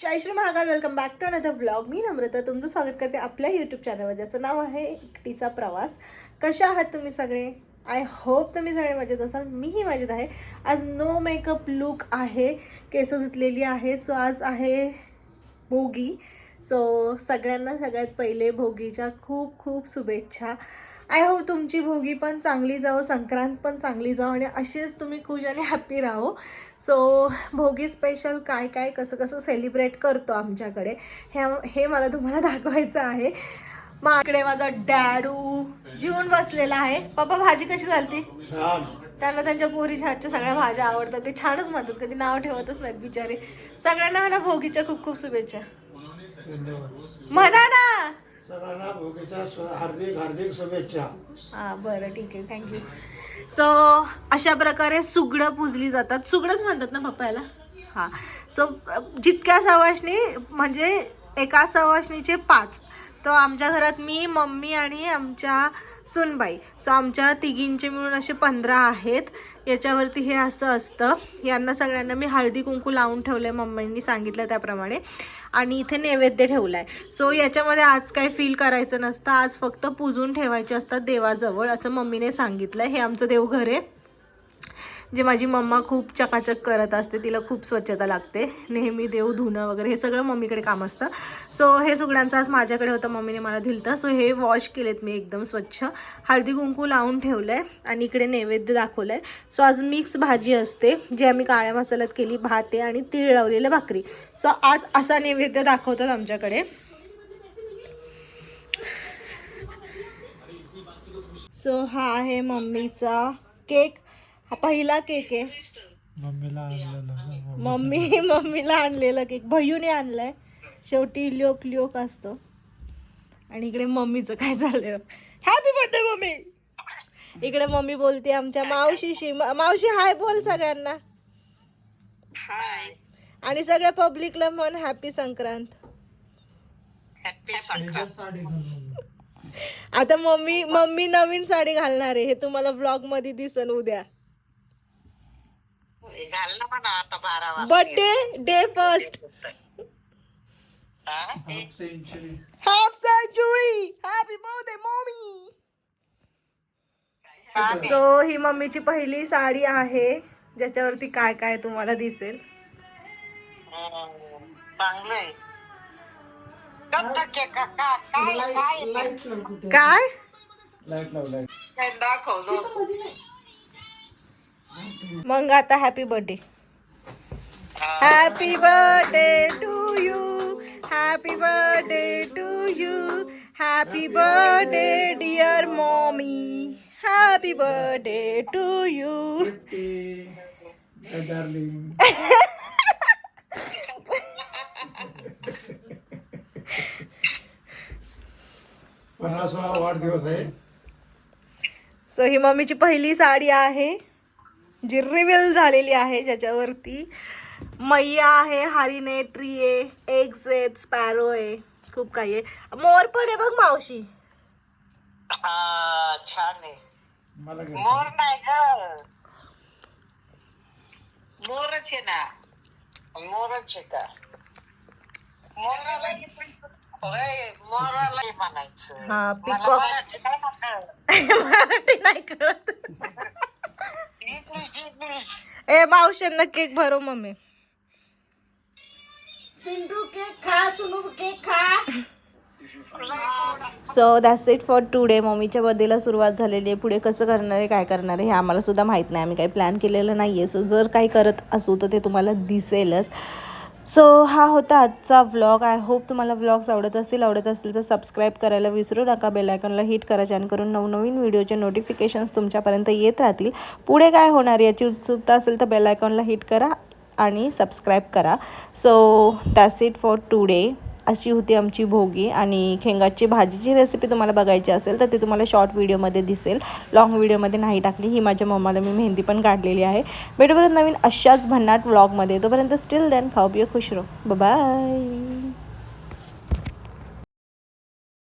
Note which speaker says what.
Speaker 1: Jai Shri Mahakal welcome back to another blog मी नम्रता तुमचं स्वागत करते आपल्या यूट्यूब चॅनलवर ज्याचं नाव आहे एकटीचा प्रवास. कशा आहात तुम्ही सगळे? आय होप तुम्ही सगळे मजेत असाल. मीही मजेत आहे. आज नो मेकअप लुक आहे. केस धुतलेली आहे. सो आज आहे भोगी. सो सगळ्यांना सगळ्यात पहिले भोगीच्या खूप खूप शुभेच्छा. आय होप तुमची भोगी पण चांगली जाओ संक्रांत पण चांगली जाओ आणि असेच तुम्ही खुश आणि हॅप्पी राहो. सो भोगी स्पेशल काय काय कसं कसं सेलिब्रेट करतो आमच्याकडे हे हे मला तुम्हाला दाखवायचं आहे. माकडे माझा डॅडू जीवन बसलेला आहे. पप्पा भाजी कशी झालती? त्यांना त्यांच्या पोरीच्या हातच्या सगळ्या भाज्या आवडतात. ते छानच म्हणतात कधी नाव ठेवतच नाहीत बिचारे. सगळ्यांना म्हणा भोगीच्या खूप खूप शुभेच्छा. म्हणा ना
Speaker 2: सगळ्यांना भोगीच्या हार्दिक हार्दिक शुभेच्छा.
Speaker 1: हां बरं ठीक आहे. थँक्यू सो अशा प्रकारे सुगडं पुजली जातात. सुगडंच म्हणतात ना पप्पा याला हां. सो जितक्या सवाशणी म्हणजे एका सवाशणीचे पाच. तर आमच्या घरात मी मम्मी आणि आमच्या सुनबाई. सो आमच्या तिघींचे मिळून असे पंधरा आहेत. याच्यावरती हे असं असतं. यांना सगळ्यांना मी हळदी कुंकू लावून ठेवलं आहे मम्मींनी सांगितलं त्याप्रमाणे. आणि इथे नैवेद्य ठेवला आहे सो याच्यामध्ये आज काही फील करायचं नसतं. आज फक्त पुजून ठेवायचे असतात देवाजवळ असं मम्मीने सांगितलं हे आमचं देवघर आहे. जे माझी मम्मा खूप चकाचक करत असते तिला खूप स्वच्छता लागते. नेहमी देव धुणं वगैरे हे सगळं मम्मीकडे काम असतं. सो हे सगळ्यांचं आज माझ्याकडे होतं मम्मीने मला दिलं सो हे वॉश केलेत मी एकदम स्वच्छ. हळदी कुंकू लावून ठेवलं आहे आणि इकडे नैवेद्य दाखवलं आहे सो आज मिक्स भाजी असते जी आम्ही काळ्या मसाल्यात केली भात आहे आणि तीळ लावलेलं भाकरी. सो आज असा नैवेद्य दाखवतात आमच्याकडे. सो हा आहे मम्मीचा केक. हा पहिला केक आहे.
Speaker 2: मम्मीला आणलेलं
Speaker 1: मम्मी मम्मीला आणलेला केक. भैयूने आणलाय. शेवटी लोक लोक असतो. आणि इकडे मम्मीचं काय झालं हॅपी बर्थडे मम्मी! इकडे मम्मी बोलते आमच्या मावशीशी. मावशी हाय बोल सगळ्यांना. आणि सगळ्या पब्लिकला म्हण हॅपी संक्रांत. आता मम्मी मम्मी नवीन साडी घालणार आहे. हे तुम्हाला ब्लॉगमध्ये दिसन उद्या.
Speaker 3: घालना म्हणा आता बारा वाजता.
Speaker 1: Birthday day first
Speaker 2: half century
Speaker 1: half century happy birthday mummy so ही मम्मीची पहिली साडी आहे. ज्याच्यावरती काय काय तुम्हाला दिसेल.
Speaker 3: चांगलंय. कसं के का का- काय काय?
Speaker 1: काय?
Speaker 2: लाइट लाव लाइट
Speaker 3: काय दाखवलो
Speaker 1: मग आता happy birthday happy birthday to you happy birthday to you happy birthday dear mommy happy birthday to you
Speaker 2: darling पन्नासवा वाढदिवस आहे.
Speaker 1: सो ही मम्मीची पहिली साडी आहे. जी रिव्हील झालेली आहे ज्याच्यावरती मैया आहे हरिणे ट्री आहे एग्स आहेत स्पॅरो आहे खूप काही आहे. मोर पण आहे बघ मावशी.
Speaker 3: हा छान आहे. मोर नाही ग. मोरच आहे ना. मोरच आहे का? मोराला होय मोराला म्हणायचं.
Speaker 1: हा,
Speaker 3: मला
Speaker 1: peacock.
Speaker 3: मराठी
Speaker 1: नाही कळत. ए मावशांना केक भरो mummy. So that's it for today मम्मीच्या बर्थडेला सुरुवात झालेली आहे. पुढे कसं करणार आहे काय करणार आहे हे आम्हाला सुद्धा माहीत नाही. आम्ही काही प्लॅन केलेलं नाही आहे सो जर काही करत असू तर ते तुम्हाला दिसेलच. सो हा होता आजचा व्लॉग आय होप तुम्हाला व्लॉग्स आवडत असतील आवडत असतील तर सबस्क्राईब करायला विसरू नका. बेलायकॉनला हिट करा जेणेकरून नवनवीन व्हिडिओचे नोटिफिकेशन्स तुमच्यापर्यंत येत राहतील. पुढे काय होणार याची उत्सुकता असेल तर बेलायकॉनला हिट करा आणि सबस्क्राईब करा. So that's it for today अशी होती आमची भोगी आणि खेंगाची भाजीची रेसिपी तुम्हाला बघायची असेल तर ती तुम्हाला शॉर्ट व्हिडिओमध्ये दिसेल. लॉंग व्हिडिओमध्ये नाही टाकली. ही माझ्या मम्माला मी मेहंदी पण काढलेली आहे. भेटूपर्यंत नवीन अशाच भन्नाट व्लॉगमध्ये तोपर्यंत स्टील देन खाऊ पिऊ खुश राहू. बाय